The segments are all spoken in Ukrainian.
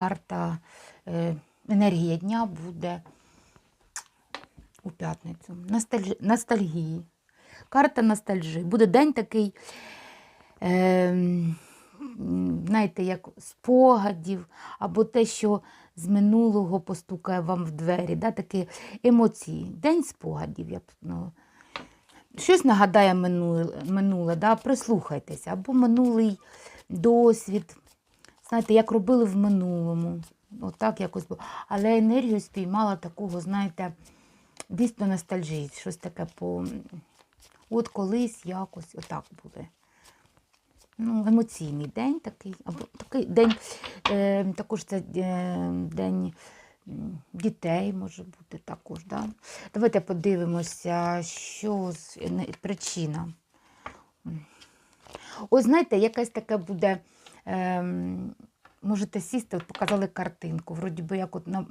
Карта е, енергія дня буде у п'ятницю. Ностальж... Ностальгії. Карта ностальжі. Буде день такий, е, знаєте, як спогадів, або те, що з минулого постукає вам в двері. Да? Такі емоції. День спогадів. Я б, ну, щось нагадає минуле, минуле да? прислухайтеся, або минулий досвід. Знаєте, як робили в минулому. Отак якось було. Але енергію спіймала такого, знаєте, дійсно ностальжії, щось таке по. От колись якось отак буде. Ну, емоційний день такий, або такий день, е, також це е, день дітей може бути також. Да? Давайте подивимося, що з- не- причина. Ось знаєте, якась така буде. Ем, можете сісти, от показали картинку, вроді би як от на,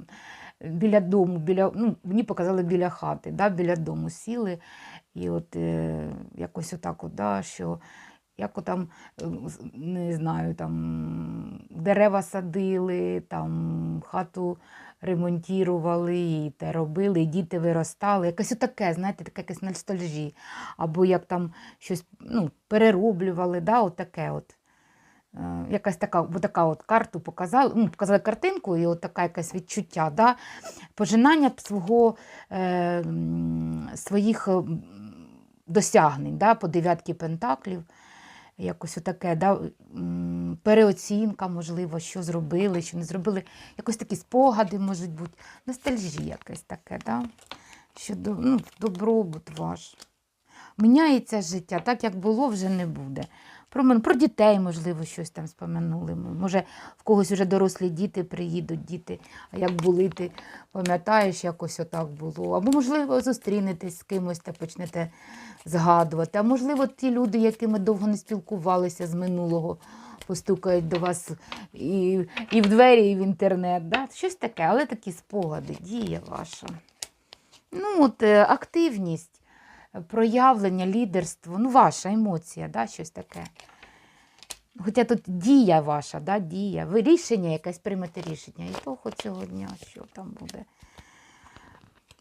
біля дому, біля, ну, мені показали біля хати, да, біля дому сіли. І от е, якось отак, от, да, що як там, е, не знаю, там дерева садили, там хату ремонтували, і те робили, і діти виростали. Якесь отаке, знаєте, таке якесь ностальжі. Або як там щось ну, перероблювали, да, от таке от. Е, Якась така, така от карту показали, ну, показали картинку, і от така якесь відчуття, да? пожинання свого, е, своїх досягнень да? по дев'ятки пентаклів. Якось отаке, да? переоцінка, можливо, що зробили, що не зробили. Якось такі спогади можуть бути. Ностальжі якесь таке, да? що ну, добробут ваш. Міняється життя, так як було, вже не буде. Про, про дітей, можливо, щось там спомянули. Може, в когось вже дорослі діти приїдуть, діти, а як були, ти пам'ятаєш, якось отак було. Або, можливо, зустрінетесь з кимось та почнете згадувати. А можливо, ті люди, якими довго не спілкувалися з минулого, постукають до вас і, і в двері, і в інтернет. Да? Щось таке, але такі спогади, дія ваша. Ну, от е, активність, проявлення, лідерство, ну, ваша емоція, да, щось таке. Хоча тут дія ваша, да, дія, ви рішення, якесь приймете рішення. І того цього дня, що там буде.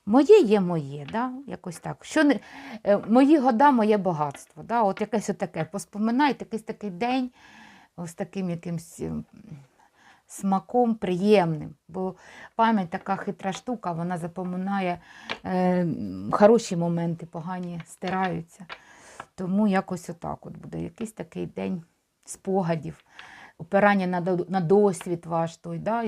Моє є моє, да? якось так. Що не, е, мої года, моє багатство. Да? От якесь таке. Поспоминайте якийсь такий день ось таким якимсь смаком приємним. Бо пам'ять така хитра штука, вона запоминає е, хороші моменти, погані стираються. Тому якось отак от буде якийсь такий день спогадів, опирання на, на досвід ваш той. Да?